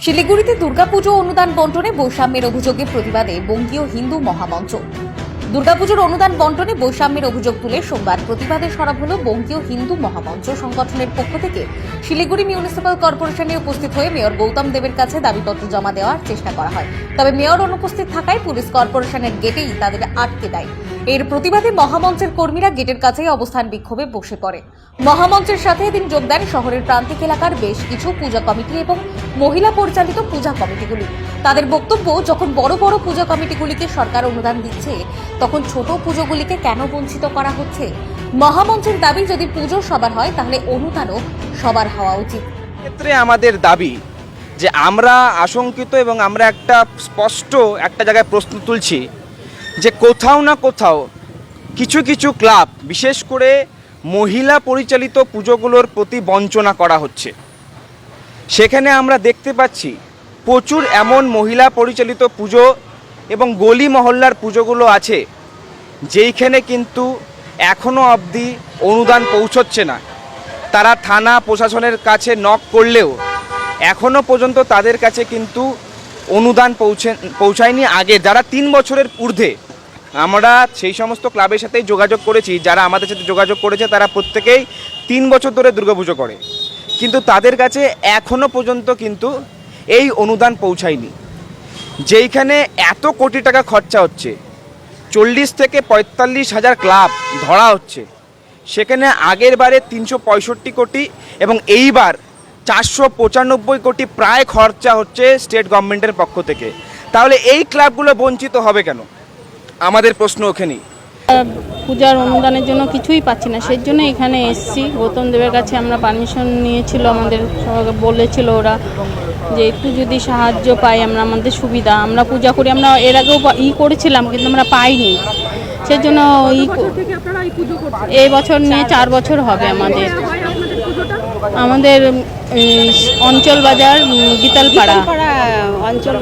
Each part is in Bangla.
শিলিগুড়িতে দুর্গাপুজো অনুদান বন্টনে বৈষম্যের অভিযোগে প্রতিবাদে বঙ্গীয় হিন্দু মহামঞ্চ। দুর্গাপুজোর অনুদান বন্টনে বৈষম্যের অভিযোগ তুলে সোমবার প্রতিবাদে সরব হল বঙ্গীয় হিন্দু মহামঞ্চ সংগঠনের পক্ষ থেকে। শিলিগুড়ি মিউনিসিপ্যাল কর্পোরেশনে উপস্থিত হয়ে মেয়র গৌতম দেবের কাছে দাবিপত্র জমা দেওয়ার চেষ্টা করা হয়। তবে মেয়র অনুপস্থিত থাকায় পুলিশ কর্পোরেশনের গেটেই তাদের আটকে দেয়। এর প্রতিবাদে মহামঞ্চের কর্মীরা গেটের কাছেই অবস্থান বিক্ষোভে বসে পড়ে। মহামঞ্চের সাথে এদিন যোগ দেন শহরের প্রান্তিক এলাকার বেশ কিছু পূজা কমিটি এবং মহিলা পরিচালিত পূজা কমিটিগুলি। তাদের বক্তব্য, যখন বড় বড় পূজা কমিটিগুলিকে সরকার অনুদান দিচ্ছে, তখন ছোট পুজোগুলিকে কেন বঞ্চিত করা হচ্ছে? মহামঞ্চের দাবি, যদি পুজো সবার হয়, তাহলে অনুদানও সবার হওয়া উচিত। ক্ষেত্রে আমাদের দাবি যে আমরা আশঙ্কিত এবং আমরা একটা স্পষ্ট একটা জায়গায় প্রশ্ন তুলছি যে কোথাও না কোথাও কিছু কিছু ক্লাব, বিশেষ করে মহিলা পরিচালিত পুজোগুলোর প্রতি বঞ্চনা করা হচ্ছে। সেখানে আমরা দেখতে পাচ্ছি প্রচুর এমন মহিলা পরিচালিত পুজো এবং গলি মহল্লার পুজোগুলো আছে, যেইখানে কিন্তু এখনও অবধি অনুদান পৌঁছচ্ছে না। তারা থানা প্রশাসনের কাছে নক করলেও এখনও পর্যন্ত তাদের কাছে কিন্তু অনুদান পৌঁছে, পৌঁছায়নি আগে। যারা তিন বছরের ঊর্ধ্বে, আমরা সেই সমস্ত ক্লাবের সাথেই যোগাযোগ করেছি। যারা আমাদের সাথে যোগাযোগ করেছে, তারা প্রত্যেকেই তিন বছর ধরে দুর্গাপুজো করে। কিন্তু তাদের কাছে এখনও পর্যন্ত কিন্তু এই অনুদান পৌঁছায়নি। যেইখানে এত কোটি টাকা খরচা হচ্ছে, চল্লিশ থেকে পঁয়তাল্লিশ হাজার ক্লাব ধরা হচ্ছে, সেখানে আগের বারে তিনশো পঁয়ষট্টি কোটি এবং এইবার চারশো পঁচানব্বই কোটি প্রায় খরচা হচ্ছে স্টেট গভর্নমেন্টের পক্ষ থেকে। তাহলে এই ক্লাবগুলো বঞ্চিত হবে কেন? আমাদের প্রশ্ন ওখানেই। পূজার অনুদানের জন্য কিছুই পাচ্ছি না সেই জন্য এখানে এসেছি। গৌতম দেবের কাছে আমরা পারমিশন নিয়েছিল আমাদের বলেছিল ওরা যে একটু যদি সাহায্য পাই আমরা আমাদের সুবিধা। আমরা পূজা করি আমরা এর আগেও ই করেছিলাম কিন্তু আমরা পাইনি। সেই জন্য ই এই বছর নিয়ে চার বছর হবে আমাদের। আমাদের অঞ্চল বাজার গীতালপাড়া। অঞ্চল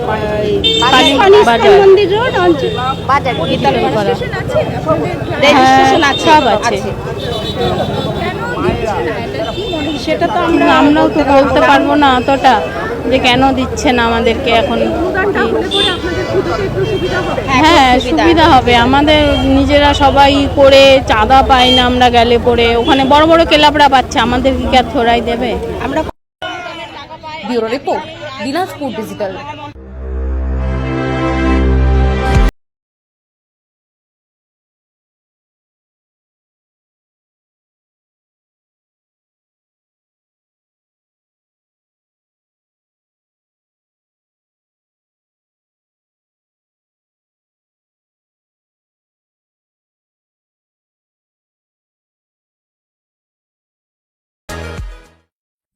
মন্দির রোড অঞ্চল বাজার গীতালপাড়া। হ্যাঁ, আছে। সব আছে। সেটা তো আমরা আমরাও তো বলতে পারব না অতটা যে কেন দিচ্ছে না আমাদেরকে এখন। হ্যাঁ সুবিধা। হবে। আমাদের নিজেরা সবাই করে চাঁদা পাই না আমরা গেলে পরে। ওখানে বড় বড় কেলাপড়া পাচ্ছে আমাদের কি আর থোড়াই দেবে। আমরা bureau report Dinajpur digital.